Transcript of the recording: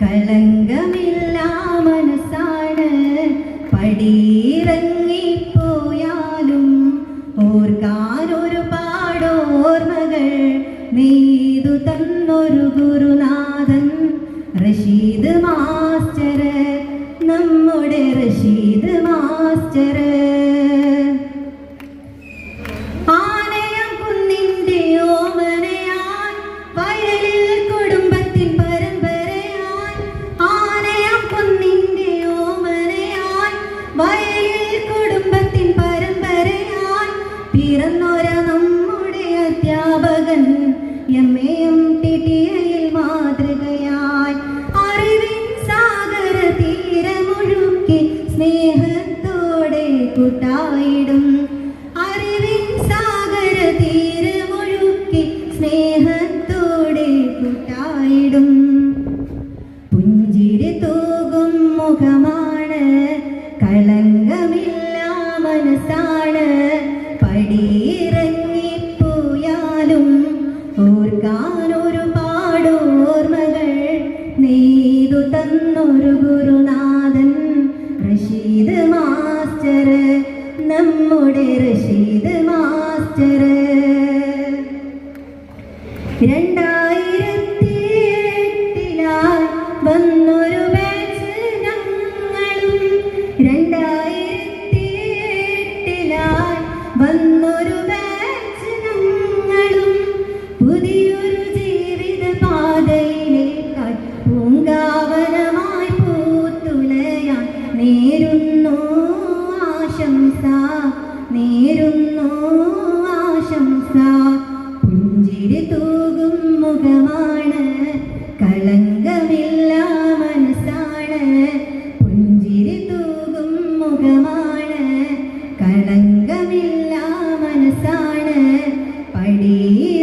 കളങ്കമില്ല മനസ്സാണ് പടിയിറങ്ങിപ്പോയാലും ഓർക്കാനൊരു പാടോർമകൾ നെയ്തു തന്നൊരു ഗുരുനാഥൻ. റഷീദ് മാസ്റ്റർ നമ്മുടെ റഷീദ് മാസ്റ്റർ. കുടുംബത്തിൻ പരമ്പരയാൻ പിറന്നൊര നമ്മുടെ അധ്യാപകൻ. M A M T T ഐയിൽ മാതൃകയായി. അറിവിൻ സാഗര സ്നേഹത്തോടെ കൂട്ടായിടും റഷീദ് മാസ്റ്റർ രണ്ടായിരത്തി എട്ടിലായി വന്നൊരു ഞങ്ങളും. രണ്ടായിരത്തി എട്ടിലായി വന്നൊരു ബാച്ച് പുഞ്ചിരി തൂകും മുഖമാണ്. കളങ്കമില്ല മനസ്സാണ്. പുഞ്ചിരി തൂകും മുഖമാണ്. കളങ്കമില്ല മനസ്സാണ്. പടിയിറങ്ങിപ്പോയാലും